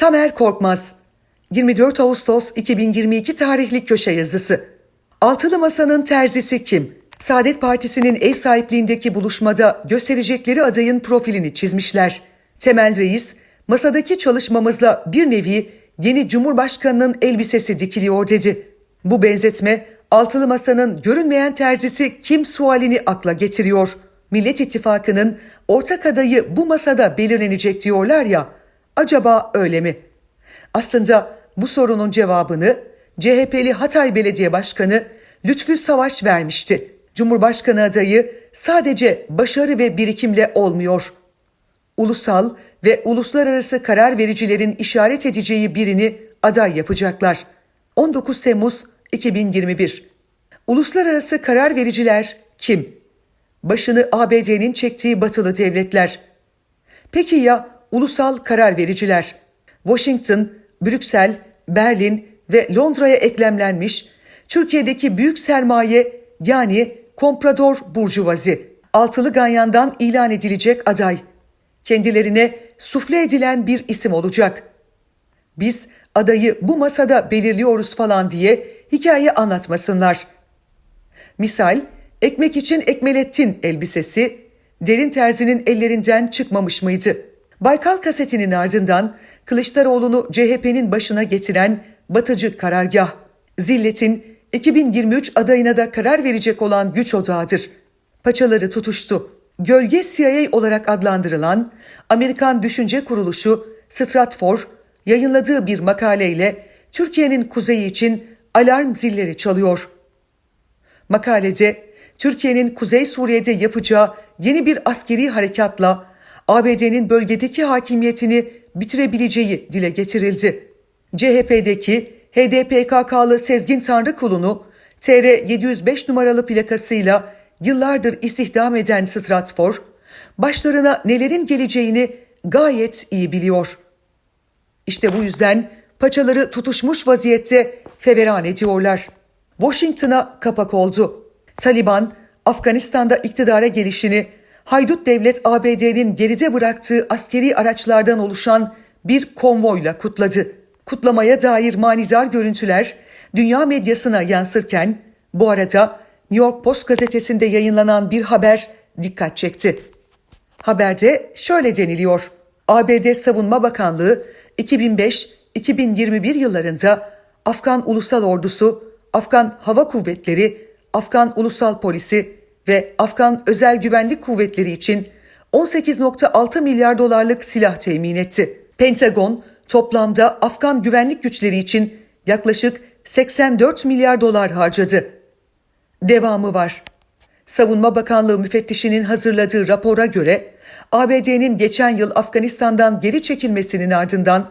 Tamer Korkmaz 24 Ağustos 2022 tarihli köşe yazısı. Altılı Masa'nın terzisi kim? Saadet Partisi'nin ev sahipliğindeki buluşmada gösterecekleri adayın profilini çizmişler. Temel Reis, masadaki çalışmamızla bir nevi yeni Cumhurbaşkanı'nın elbisesi dikiliyor dedi. Bu benzetme Altılı Masa'nın görünmeyen terzisi kim sualini akla getiriyor. Millet İttifakı'nın ortak adayı bu masada belirlenecek diyorlar ya, acaba öyle mi? Aslında bu sorunun cevabını CHP'li Hatay Belediye Başkanı Lütfü Savaş vermişti. Cumhurbaşkanı adayı sadece başarı ve birikimle olmuyor. Ulusal ve uluslararası karar vericilerin işaret edeceği birini aday yapacaklar. 19 Temmuz 2021 Uluslararası karar vericiler kim? Başını ABD'nin çektiği batılı devletler. Peki ya ulusal karar vericiler? Washington, Brüksel, Berlin ve Londra'ya eklemlenmiş Türkiye'deki büyük sermaye yani komprador burjuvazi. Altılı Ganyan'dan ilan edilecek aday. Kendilerine sufle edilen bir isim olacak. Biz adayı bu masada belirliyoruz falan diye hikaye anlatmasınlar. Misal, ekmek için ekmelettin elbisesi derin terzinin ellerinden çıkmamış mıydı? Baykal kasetinin ardından Kılıçdaroğlu'nu CHP'nin başına getiren batıcı karargah, zilletin 2023 adayına da karar verecek olan güç odağıdır. Paçaları tutuştu. Gölge CIA olarak adlandırılan Amerikan düşünce kuruluşu Stratfor yayınladığı bir makaleyle Türkiye'nin kuzeyi için alarm zilleri çalıyor. Makalede Türkiye'nin Kuzey Suriye'de yapacağı yeni bir askeri harekatla ABD'nin bölgedeki hakimiyetini bitirebileceği dile getirildi. CHP'deki HDPKK'lı Sezgin Tanrıkulu'nu TR 705 numaralı plakasıyla yıllardır istihdam eden Stratfor, başlarına nelerin geleceğini gayet iyi biliyor. İşte bu yüzden paçaları tutuşmuş vaziyette feveran ediyorlar. Washington'a kapak oldu. Taliban, Afganistan'da iktidara gelişini haydut devlet ABD'nin geride bıraktığı askeri araçlardan oluşan bir konvoyla kutladı. Kutlamaya dair manidar görüntüler dünya medyasına yansırken bu arada New York Post gazetesinde yayınlanan bir haber dikkat çekti. Haberde şöyle deniliyor. ABD Savunma Bakanlığı 2005-2021 yıllarında Afgan Ulusal Ordusu, Afgan Hava Kuvvetleri, Afgan Ulusal Polisi ve Afgan Özel Güvenlik Kuvvetleri için 18.6 milyar dolarlık silah temin etti. Pentagon toplamda Afgan güvenlik güçleri için yaklaşık 84 milyar dolar harcadı. Devamı var. Savunma Bakanlığı müfettişinin hazırladığı rapora göre ABD'nin geçen yıl Afganistan'dan geri çekilmesinin ardından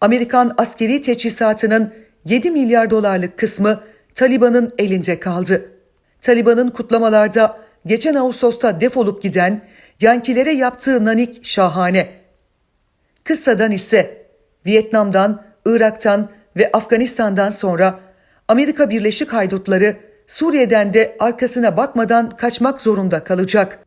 Amerikan askeri teçhizatının 7 milyar dolarlık kısmı Taliban'ın elinde kaldı. Taliban'ın kutlamalarda geçen Ağustos'ta defolup giden Yankilere yaptığı nanik şahane. Kıssadan ise Vietnam'dan, Irak'tan ve Afganistan'dan sonra Amerika Birleşik Haydutları Suriye'den de arkasına bakmadan kaçmak zorunda kalacak.